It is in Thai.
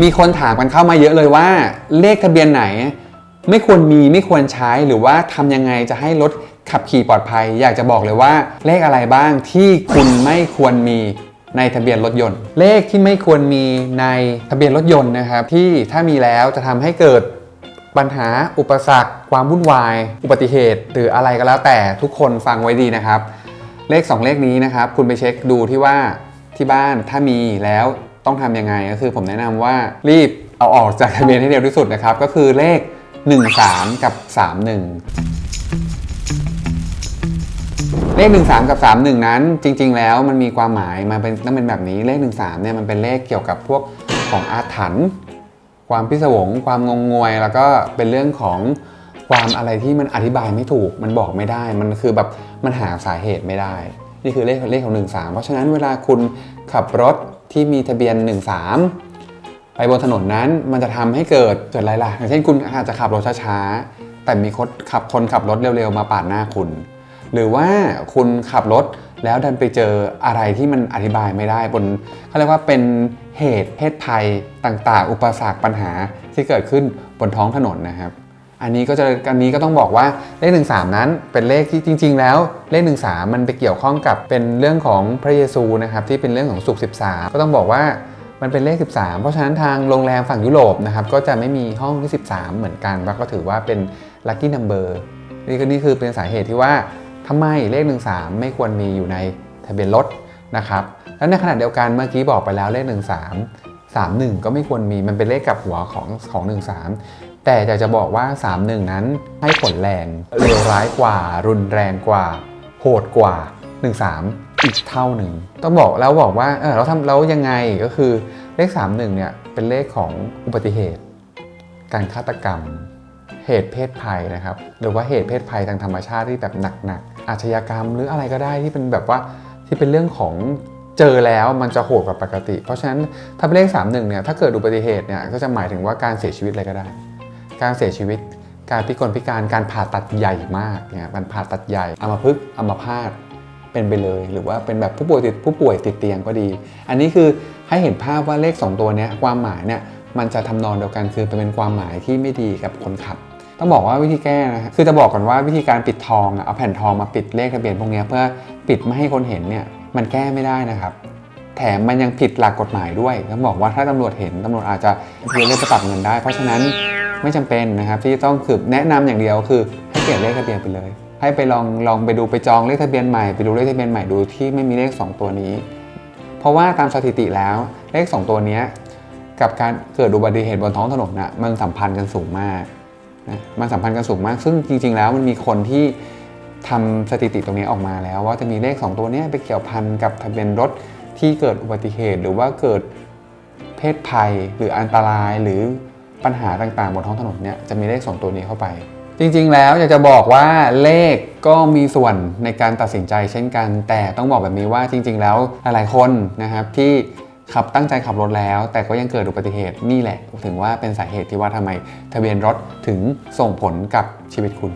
มีคนถามกันเข้ามาเยอะเลยว่า เลขทะเบียนไหน ไม่ควรมีไม่ควรใช้หรือว่าทำยังไงจะให้รถขับขี่ปลอดภัย อยากจะบอกเลยว่า เลขอะไรบ้างที่คุณไม่ควรมีในทะเบียนรถยนต์ เลขที่ไม่ควรมีในทะเบียนรถยนต์นะครับ ที่ถ้ามีแล้วจะทำให้เกิดปัญหาอุปสรรค ความวุ่นวาย อุบัติเหตุ หรืออะไรก็แล้วแต่ทุกคนฟังไว้ดีนะครับ เลข 2 เลขนี้นะครับ คุณไปเช็คดูที่ว่าที่บ้านถ้ามีแล้ว ต้องทำยังไงก็คือผมแนะนำว่ารีบเอาออกจากทะเบียนให้เร็วที่สุดนะครับ ก็คือเลข 13 กับ 31 เลข 13 กับ 31 นั้น จริง ๆ แล้วมันมีความหมายมาเป็นต้องเป็นแบบนี้เลข 13 เนี่ยมันเป็นเลขเกี่ยวกับพวกของอาถรรพ์ความพิศวง ความงงงวย แล้วก็เป็นเรื่องของความอะไรที่มันอธิบายไม่ถูก มันบอกไม่ได้ มันคือแบบมันหาสาเหตุไม่ได้ นี่คือเลขเลขของ 13 เพราะฉะนั้นเวลาคุณขับรถที่มีทะเบียน 13 ไปบนถนนนั้นมันจะทำให้เกิดเกิดอะไรล่ะอย่างเช่นคุณอาจจะขับรถช้าๆ แต่มีคนขับคนขับรถเร็วๆ มาปาดหน้าคุณ หรือว่าคุณขับรถแล้วดันไปเจออะไรที่มันอธิบายไม่ได้บนเขาเรียกว่าเป็นเหตุเพศภัยต่างๆ อุปสรรคปัญหาที่เกิดขึ้นบนท้องถนนนะครับ อันนี้ก็จะอันนี้ก็ต้องบอกว่าเลข 13 นั้นเป็นเลขที่จริง ๆ แล้วเลข 13 มันไปเกี่ยวข้องกับเป็นเรื่องของพระเยซูนะครับที่เป็นเรื่องของสุข 13 ก็ต้องบอกว่ามันเป็นเลข 13 เพราะฉะนั้นทางโรงแรมฝั่งยุโรปนะครับก็จะไม่มีห้องที่ 13 เหมือนกันแล้วก็ถือว่าเป็น lucky number นี่ก็นี่คือเป็นสาเหตุที่ว่าทำไมเลข 13 ไม่ควรมีอยู่ในทะเบียนรถนะครับแล้วในขณะเดียวกันเมื่อกี้บอกไปแล้วเลข 13 31 ก็ไม่ควรมีมันเป็นเลขกับหัวของของ 13 แต่อยากจะบอกว่า 31 นั้นให้ผลแรงเลวร้ายกว่า รุนแรงกว่า โหดกว่า 13 อีกเท่าหนึ่ง ต้องบอกแล้วบอกว่าเออเราทำแล้วยังไงก็คือเลข 31 เนี่ยเป็นเลขของอุบัติเหตุ การฆาตกรรม เหตุเพศภัยนะครับ หรือว่าเหตุเพศภัยทางธรรมชาติที่แบบหนักๆอาชญากรรมหรืออะไรก็ได้ที่เป็นแบบว่าที่เป็นเรื่องของเจอแล้วมันจะโหดกว่าปกติ เพราะฉะนั้นถ้าเป็นเลข 31 เนี่ยถ้าเกิดอุบัติเหตุเนี่ยก็จะหมายถึงว่าการเสียชีวิตอะไรก็ได้ การเสียชีวิต การพิกลพิการการผ่าตัดใหญ่มากเนี่ยมันผ่าตัดใหญ่อัมพฤกษ์อัมพาตเป็นไปเลย หรือว่าเป็นแบบผู้ป่วยติดผู้ป่วยติดเตียงก็ดี อันนี้คือให้เห็นภาพว่าเลข 2 ตัวนี้ความหมายเนี่ยมันจะทำนองเดียวกันคือเป็นความหมายที่ไม่ดีกับคนขับ ต้องบอกว่าวิธีแก้นะคือจะบอกก่อนว่าวิธีการปิดทองเอาแผ่นทองมาปิดเลขทะเบียนพวกนี้เพื่อปิดไม่ให้คนเห็นเนี่ยมันแก้ไม่ได้นะครับแถมมันยังผิดหลักกฎหมายด้วยต้องบอกว่าถ้าตำรวจเห็นตำรวจอาจจะเรียกจะปรับเงินได้ เพราะฉะนั้น ไม่จำเป็นนะครับที่ต้องคือแนะนำอย่างเดียวคือให้เปลี่ยนเลขทะเบียนไปเลย ให้ไปลองลองไปดูไปจองเลขทะเบียนใหม่ไปดูเลขทะเบียนใหม่ดูที่ไม่มีเลข 2 ตัวนี้ เพราะว่าตามสถิติแล้วเลข 2 ตัวนี้กับการเกิดอุบัติเหตุบนท้องถนนน่ะมันสัมพันธ์กันสูงมากนะมันสัมพันธ์กันสูงมาก ซึ่งจริง ๆ แล้วมันมีคนที่ทำสถิติตรงนี้ออกมาแล้ว ว่าจะมีเลข 2 ตัวนี้ไปเกี่ยวพันกับทะเบียนรถที่เกิดอุบัติเหตุ หรือว่าเกิดเพศภัยหรืออันตรายหรือ ปัญหาต่างๆบนท้องถนนเนี่ยจะมีเลข 2 ตัวนี้เข้าไป จริงๆ แล้วอยากจะบอกว่าเลขก็มีส่วนในการตัดสินใจเช่นกัน แต่ต้องบอกแบบนี้ว่าจริง ๆ แล้วหลายๆคนนะครับที่ขับตั้งใจขับรถแล้ว แต่ก็ยังเกิดอุบัติเหตุนี่แหละ ถึงว่าเป็นสาเหตุที่ว่าทำไมทะเบียนรถถึงส่งผลกับชีวิตคุณ